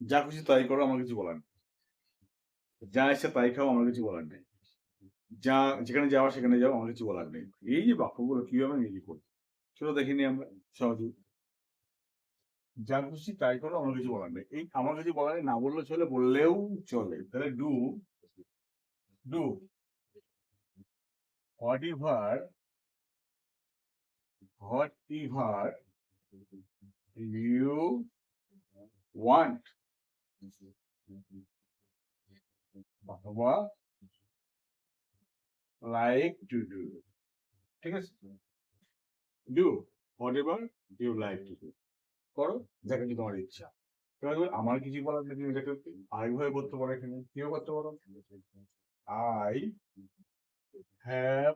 যা খুশি তাই করো, আমার কিছু বলার নেই। যা ইচ্ছা তাই খাও, আমার কিছু বলার নেই। যা যেখানে যাওয়া সেখানে যাও, আমার কিছু বলার নেই। এই যে বাক্যগুলো কীভাবে ইংরেজি করব? সেটা দেখিনি আমরা, সহজে। যা খুশি তাই করো, আমার কিছু বলার নেই। এই আমার কিছু বলার নেই, না বললে চলে, বললেও চলে। তাহলে do do whatever whatever you want like to do ঠিক আছে? Do whatever like to do করো যা কিছু তোমার ইচ্ছা। আমার কিছু বলার নেই তুমি আরেকভাবে করতে পারো এখানে কেউ করতে পারো? I have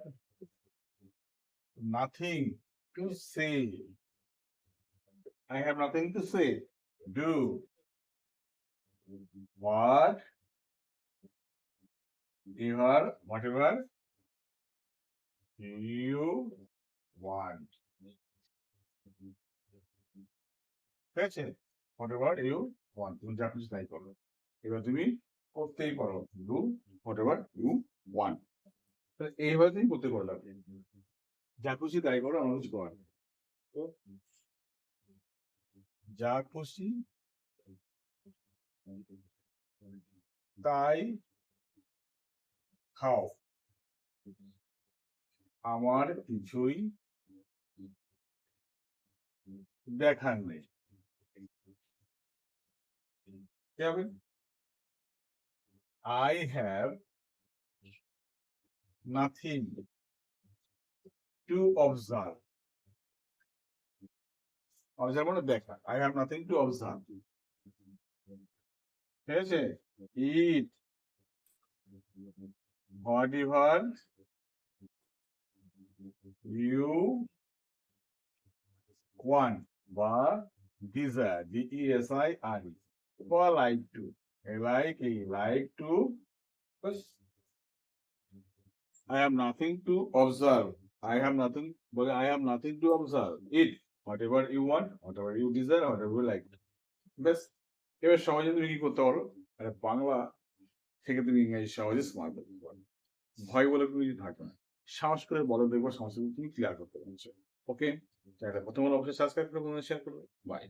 nothing to say I have nothing to say. Do what? You are, whatever you want. ঠিক আছে হোয়াট ইউ ওয়ান্ট তুমি যা কিছু তাই করো। এবার তুমি করতেই পারো do whatever you want এইভাবে তুমি করতে পারো যা খুশি তাই করো আমার কিছু করার যা খুশি তাই খাও। আমার কিছুই দেখার নেই। I have nothing to observe observe মানে দেখা। I have nothing to observe ঠিক আছে it whatever you want বা desire D E S I R বা লাইক টু লাইক এই like to I have nothing to observe. I have nothing, but I have nothing to observe. It, whatever you want, whatever you desire, whatever you like. ব্যাস এবার সহজে তুমি কি করতে পারো? আরে বাংলা থেকে তুমি ইংরেজি সহজে স্মার্ট করতে পারো। ভয় বলে কোনো কিছু থাকবে না। সাহস করে বলো দেখব সমস্যাগুলো তুমি ক্লিয়ার করতে পারছ। ওকে প্রথম অবশ্যই সাবস্ক্রাইব করে শেয়ার করবে বাই